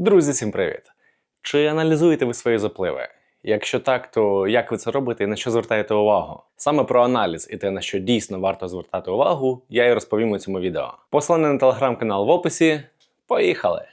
Друзі, всім привіт! Чи аналізуєте ви свої запливи? Якщо так, то як ви це робите і на що звертаєте увагу? Саме про аналіз і те, на що дійсно варто звертати увагу, я і розповім у цьому відео. Посилання на телеграм-канал в описі. Поїхали!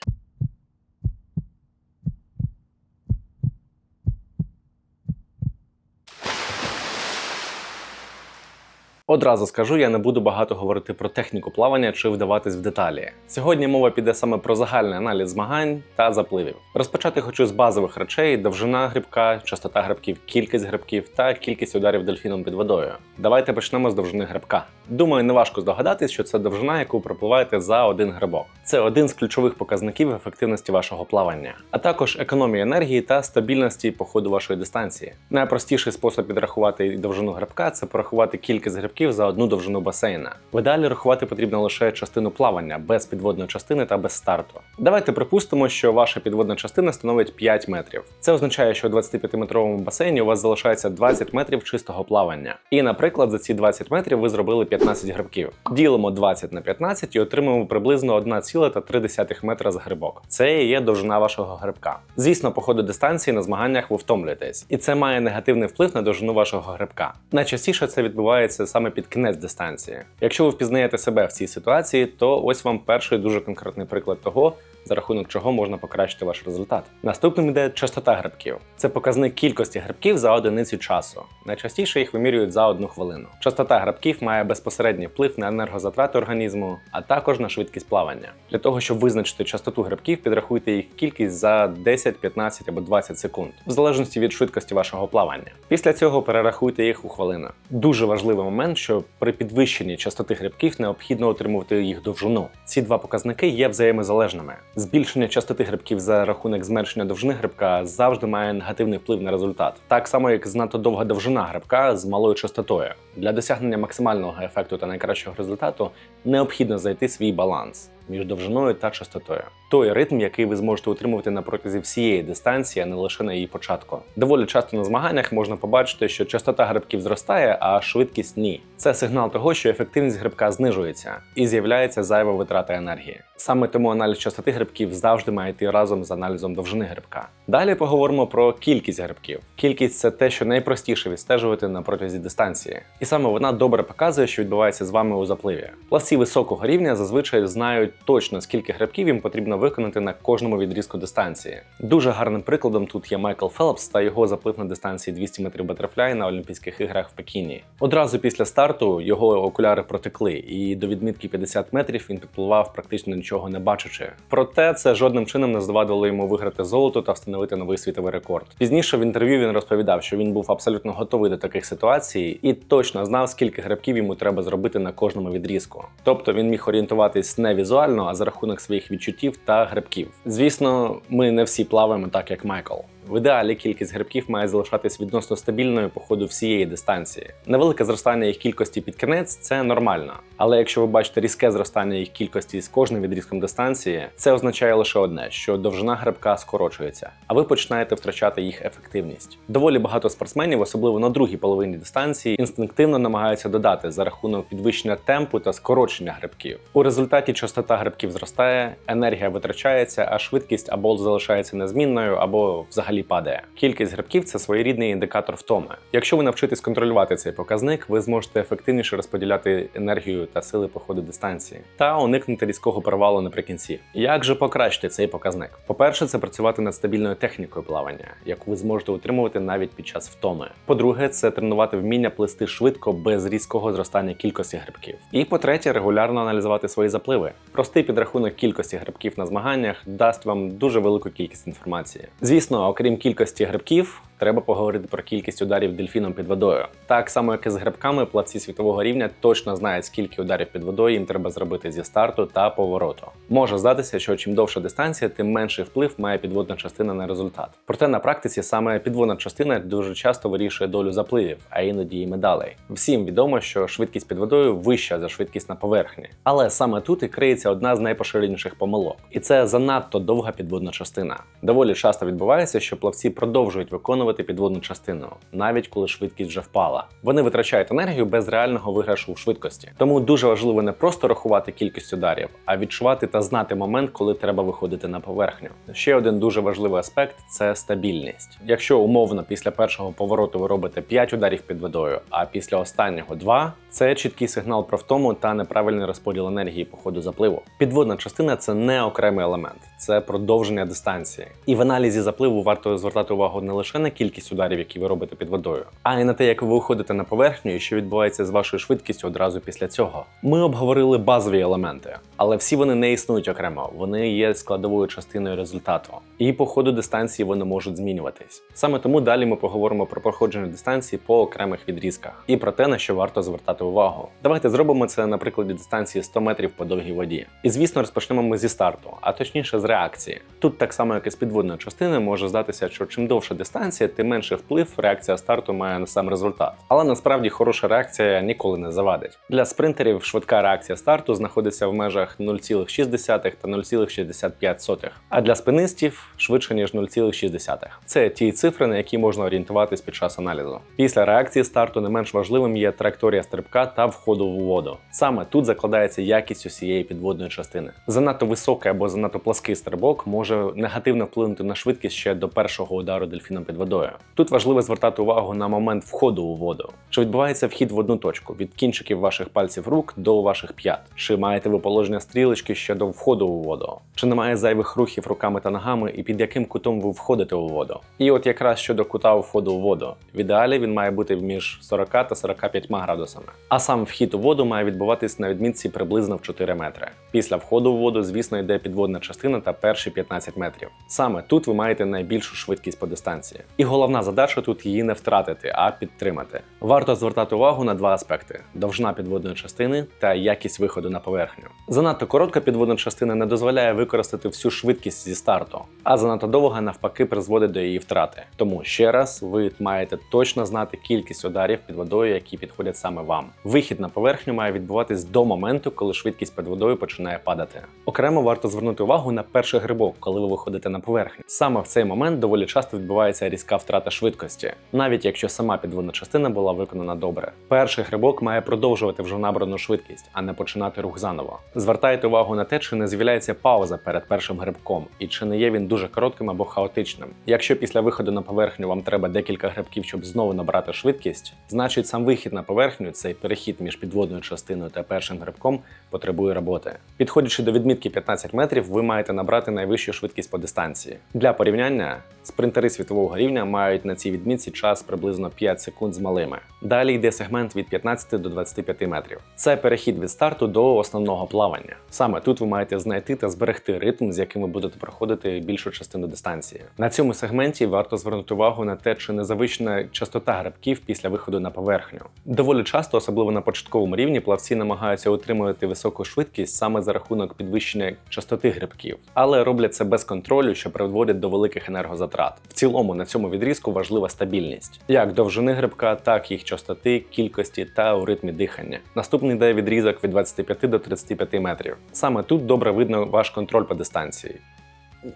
Одразу скажу, я не буду багато говорити про техніку плавання чи вдаватись в деталі. Сьогодні мова піде саме про загальний аналіз змагань та запливів. Розпочати хочу з базових речей: довжина грибка, частота грибків, кількість грибків та кількість ударів дельфіном під водою. Давайте почнемо з довжини грибка. Думаю, неважко здогадатись, що це довжина, яку пропливаєте за один грибок. Це один з ключових показників ефективності вашого плавання, а також економії енергії та стабільності по ходу вашої дистанції. Найпростіший спосіб підрахувати довжину грибка це порахувати кількість грибків за одну довжину басейна. В ідеалі рахувати потрібно лише частину плавання без підводної частини та без старту. Давайте припустимо, що ваша підводна частина становить 5 метрів. Це означає, що у 25-метровому басейні у вас залишається 20 метрів чистого плавання. І, наприклад, за ці 20 метрів ви зробили 15 грибків. Ділимо 20 на 15 і отримуємо приблизно 1,3 метра за грибок. Це і є довжина вашого грибка. Звісно, по ходу дистанції на змаганнях ви втомлюєтесь, і це має негативний вплив на довжину вашого грибка. Найчастіше це відбувається саме під кінець дистанції. Якщо ви впізнаєте себе в цій ситуації, то ось вам перший дуже конкретний приклад того, за рахунок чого можна покращити ваш результат. Наступним йде частота грибків. Це показник кількості грибків за одиницю часу. Найчастіше їх вимірюють за одну хвилину. Частота грибків має безпосередній вплив на енергозатрати організму, а також на швидкість плавання. Для того, щоб визначити частоту грибків, підрахуйте їх кількість за 10, 15 або 20 секунд, в залежності від швидкості вашого плавання. Після цього перерахуйте їх у хвилину. Дуже важливий момент, що при підвищенні частоти грибків необхідно отримувати їх довжину. Ці два показники є взаємозалежними. Збільшення частоти грибків за рахунок зменшення довжини грибка завжди має негативний вплив на результат, так само як знато довга довжина грибка з малою частотою. Для досягнення максимального ефекту та найкращого результату необхідно знайти свій баланс між довжиною та частотою. Той ритм, який ви зможете утримувати на протязі всієї дистанції, а не лише на її початку. Доволі часто на змаганнях можна побачити, що частота грибків зростає, а швидкість ні. Це сигнал того, що ефективність грибка знижується і з'являється зайва витрата енергії. Саме тому аналіз частоти грибків завжди має йти разом з аналізом довжини грибка. Далі поговоримо про кількість грибків. Кількість це те, що найпростіше відстежувати на протязі дистанції, і саме вона добре показує, що відбувається з вами у запливі. Плавці високого рівня зазвичай знають точно скільки грибків їм потрібно виконати на кожному відрізку дистанції. Дуже гарним прикладом тут є Майкл Фелпс та його заплив на дистанції 200 метрів батерфляй на Олімпійських іграх в Пекіні. Одразу після старту його окуляри протекли, і до відмітки 50 метрів він підпливав практично нічого не бачачи. Проте це жодним чином не завадило йому виграти золото та встановити новий світовий рекорд. Пізніше в інтерв'ю він розповідав, що він був абсолютно готовий до таких ситуацій і точно знав, скільки грибків йому треба зробити на кожному відрізку. Тобто він міг орієнтуватись не візуально, а за рахунок своїх відчуттів та грибків. Звісно, ми не всі плаваємо так, як Майкл. В ідеалі кількість грибків має залишатись відносно стабільною по ходу всієї дистанції. Невелике зростання їх кількості під кінець це нормально. Але якщо ви бачите різке зростання їх кількості з кожним відрізком дистанції, це означає лише одне: що довжина грибка скорочується, а ви починаєте втрачати їх ефективність. Доволі багато спортсменів, особливо на другій половині дистанції, інстинктивно намагаються додати за рахунок підвищення темпу та скорочення грибків. У результаті частота грибків зростає, енергія витрачається, а швидкість або залишається незмінною, або взагалі падає. Кількість грибків це своєрідний індикатор втоми. Якщо ви навчитесь контролювати цей показник, ви зможете ефективніше розподіляти енергію та сили по ходу дистанції та уникнути різкого провалу наприкінці. Як же покращити цей показник? По-перше, це працювати над стабільною технікою плавання, яку ви зможете утримувати навіть під час втоми. По-друге, це тренувати вміння плисти швидко без різкого зростання кількості грибків. І по-третє, регулярно аналізувати свої запливи. Простий підрахунок кількості грибків на змаганнях дасть вам дуже велику кількість інформації. Звісно, окрім кількості грибків, треба поговорити про кількість ударів дельфіном під водою. Так само, як і з грибками, плавці світового рівня точно знають, скільки ударів під водою їм треба зробити зі старту та повороту. Може здатися, що чим довша дистанція, тим менший вплив має підводна частина на результат. Проте на практиці саме підводна частина дуже часто вирішує долю запливів, а іноді і медалей. Всім відомо, що швидкість під водою вища за швидкість на поверхні. Але саме тут і криється одна з найпоширеніших помилок, і це занадто довга підводна частина. Доволі часто відбувається, що плавці продовжують виконувати виконувати підводну частину, навіть коли швидкість вже впала. Вони витрачають енергію без реального виграшу в швидкості. Тому дуже важливо не просто рахувати кількість ударів, а відчувати та знати момент, коли треба виходити на поверхню. Ще один дуже важливий аспект це стабільність. Якщо умовно після першого повороту ви робите 5 ударів під водою, а після останнього 2, це чіткий сигнал про втому та неправильний розподіл енергії по ходу запливу. Підводна частина це не окремий елемент, це продовження дистанції. І в аналізі запливу варто звертати увагу не лише на кількість ударів, які ви робите під водою, а й на те, як ви виходите на поверхню і що відбувається з вашою швидкістю одразу після цього. Ми обговорили базові елементи, але всі вони не існують окремо, вони є складовою частиною результату. І по ходу дистанції вони можуть змінюватись. Саме тому далі ми поговоримо про проходження дистанції по окремих відрізках і про те, на що варто звертати увагу. Давайте зробимо це на прикладі дистанції 100 метрів по довгій воді. І звісно, розпочнемо ми зі старту, а точніше з реакції. Тут так само, як і з підводної частини, може здатися, що чим довша дистанція, тим менше вплив реакція старту має на сам результат. Але насправді хороша реакція ніколи не завадить. Для спринтерів швидка реакція старту знаходиться в межах 0,6 та 0,65, а для спинистів швидше ніж 0,6. Це ті цифри, на які можна орієнтуватись під час аналізу. Після реакції старту не менш важливим є траєкторія стрибка та входу в воду. Саме тут закладається якість усієї підводної частини. Занадто високий або занадто плаский стрибок може негативно вплинути на швидкість ще до першого удару дельфіном під водою. Тут важливо звертати увагу на момент входу у воду. Чи відбувається вхід в одну точку від кінчиків ваших пальців рук до ваших п'ят? Чи маєте ви положення стрілочки ще до входу у воду? Чи немає зайвих рухів руками та ногами, і під яким кутом ви входите у воду? І от якраз щодо кута входу у воду. В ідеалі він має бути між 40 та 45 градусами. А сам вхід у воду має відбуватись на відмітці приблизно в 4 метри. Після входу у воду, звісно, йде підводна частина та перші 15 метрів. Саме тут ви маєте найбільшу швидкість по дистанції. І головна задача тут її не втратити, а підтримати. Варто звертати увагу на два аспекти: довжина підводної частини та якість виходу на поверхню. Занадто коротка підводна частина не дозволяє використати всю швидкість зі старту, а занадто довга навпаки призводить до її втрати. Тому ще раз ви маєте точно знати кількість ударів під водою, які підходять саме вам. Вихід на поверхню має відбуватись до моменту, коли швидкість під водою починає падати. Окремо варто звернути увагу на перший грибок, коли ви виходите на поверхню. Саме в цей момент доволі часто відбувається різка втрата швидкості, навіть якщо сама підводна частина була виконана добре. Перший грибок має продовжувати вже набрану швидкість, а не починати рух заново. Звертайте увагу на те, чи не з'являється пауза перед першим грибком, і чи не є він дуже коротким або хаотичним. Якщо після виходу на поверхню вам треба декілька грибків, щоб знову набрати швидкість, значить сам вихід на поверхню, цей перехід між підводною частиною та першим грибком, потребує роботи. Підходячи до відмітки 15 метрів, ви маєте набрати найвищу швидкість по дистанції. Для порівняння, спринтери світового рівня мають на цій відмітці час приблизно 5 секунд з малими. Далі йде сегмент від 15 до 25 метрів. Це перехід від старту до основного плавання. Саме тут ви маєте знайти та зберегти ритм, з яким ви будете проходити більшу частину дистанції. На цьому сегменті варто звернути увагу на те, чи не завищена частота грибків після виходу на поверхню. Доволі часто, особливо на початковому рівні, плавці намагаються утримувати високу швидкість саме за рахунок підвищення частоти грибків, але роблять це без контролю, що приводить до великих енергозатрат. В цілому на цьому відрізку важлива стабільність, як довжини грибка, так їх частоти, кількості та у ритмі дихання. Наступний дає відрізок від 25 до 35 метрів. Саме тут добре видно ваш контроль по дистанції.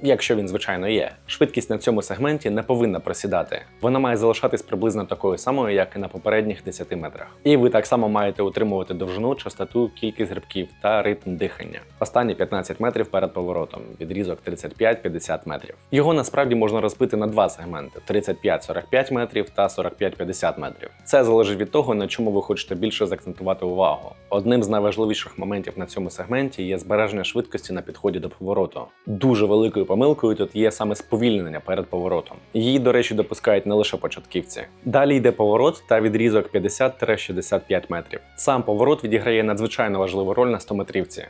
Якщо він, звичайно, є, швидкість на цьому сегменті не повинна просідати. Вона має залишатись приблизно такою самою, як і на попередніх 10 метрах. І ви так само маєте утримувати довжину, частоту, кількість грибків та ритм дихання. Останні 15 метрів перед поворотом, відрізок 35-50 метрів. Його насправді можна розбити на два сегменти: 35-45 метрів та 45-50 метрів. Це залежить від того, на чому ви хочете більше заакцентувати увагу. Одним з найважливіших моментів на цьому сегменті є збереження швидкості на підході до повороту. Дуже великою помилкою тут є саме сповільнення перед поворотом. Її, до речі, допускають не лише початківці. Далі йде поворот та відрізок 50-65 метрів. Сам поворот відіграє надзвичайно важливу роль на 100-метрівці.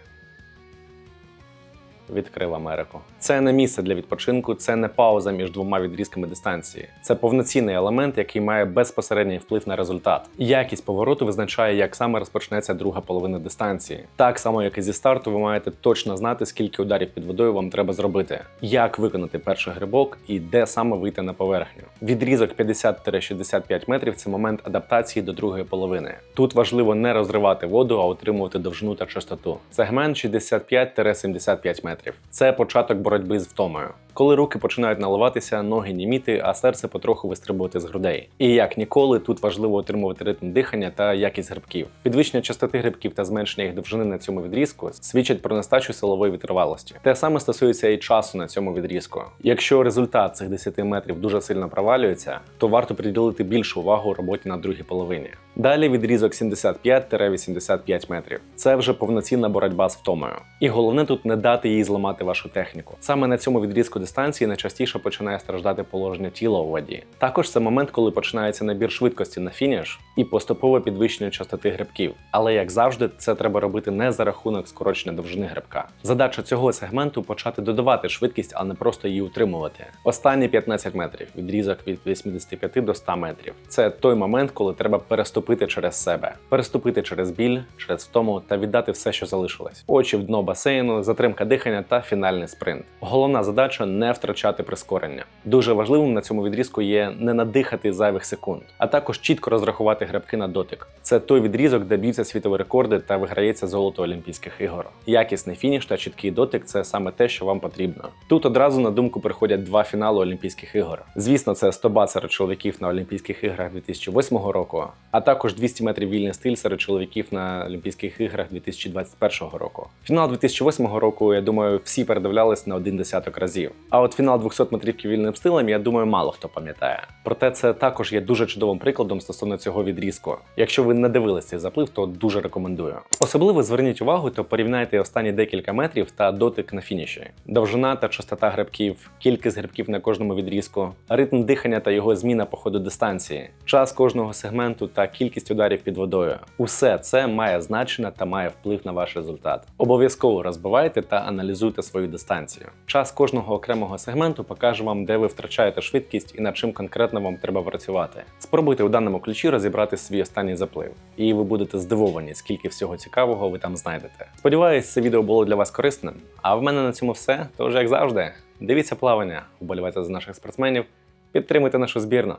Відкрив Америку. Це не місце для відпочинку, це не пауза між двома відрізками дистанції. Це повноцінний елемент, який має безпосередній вплив на результат. Якість повороту визначає, як саме розпочнеться друга половина дистанції. Так само, як і зі старту, ви маєте точно знати, скільки ударів під водою вам треба зробити, як виконати перший грибок і де саме вийти на поверхню. Відрізок 50-65 метрів це момент адаптації до другої половини. Тут важливо не розривати воду, а утримувати довжину та частоту. Сегмент 65-75 метрів. Це початок боротьби з втомою. Коли руки починають наливатися, ноги німіти, а серце потроху вистрибувати з грудей. І як ніколи, тут важливо отримувати ритм дихання та якість грибків. Підвищення частоти грибків та зменшення їх довжини на цьому відрізку свідчать про нестачу силової витривалості. Те саме стосується і часу на цьому відрізку. Якщо результат цих 10 метрів дуже сильно провалюється, то варто приділити більшу увагу роботі на другій половині. Далі відрізок 75-85 метрів. Це вже повноцінна боротьба з втомою. І головне тут не дати їй зламати вашу техніку. Саме на цьому відрізку дистанції найчастіше починає страждати положення тіла у воді. Також це момент, коли починається набір швидкості на фініш і поступове підвищення частоти грибків. Але як завжди, це треба робити не за рахунок скорочення довжини грибка. Задача цього сегменту почати додавати швидкість, а не просто її утримувати. Останні 15 метрів, відрізок від 85 до 100 метрів. Це той момент, коли треба переступити через себе, переступити через біль, через втому та віддати все, що залишилось. Очі в дно басейну, затримка дихання та фінальний спринт. Головна задача не втрачати прискорення. Дуже важливим на цьому відрізку є не надихати зайвих секунд, а також чітко розрахувати грибки на дотик. Це той відрізок, де б'ються світові рекорди та виграється золото Олімпійських ігор. Якісний фініш та чіткий дотик це саме те, що вам потрібно. Тут одразу на думку приходять два фінали Олімпійських ігор. Звісно, це 100 бат серед чоловіків на Олімпійських іграх 2008 року, а також 200 метрів вільний стиль серед чоловіків на Олімпійських іграх 2021 року. Фінал 2008 року, я думаю, всі передивлялись на один десяток разів. А от фінал 200 метрів вільним стилем, я думаю, мало хто пам'ятає. Проте це також є дуже чудовим прикладом стосовно цього відрізку. Якщо ви не дивились цей заплив, то дуже рекомендую. Особливо зверніть увагу та порівняйте останні декілька метрів та дотик на фініші. Довжина та частота грибків, кількість грибків на кожному відрізку, ритм дихання та його зміна по ходу дистанції, час кожного сегменту та кількість ударів під водою. Усе це має значення та має вплив на ваш результат. Обов'язково розбивайте та аналізуйте свою дистанцію. Час кожного окремого сегменту покаже вам, де ви втрачаєте швидкість і над чим конкретно вам треба працювати. Спробуйте у даному ключі розібрати свій останній заплив, і ви будете здивовані, скільки всього цікавого ви там знайдете. Сподіваюсь, це відео було для вас корисним. А в мене на цьому все. Тож, як завжди, дивіться плавання, вболівайте за наших спортсменів, підтримуйте нашу збірну.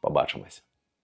Побачимось!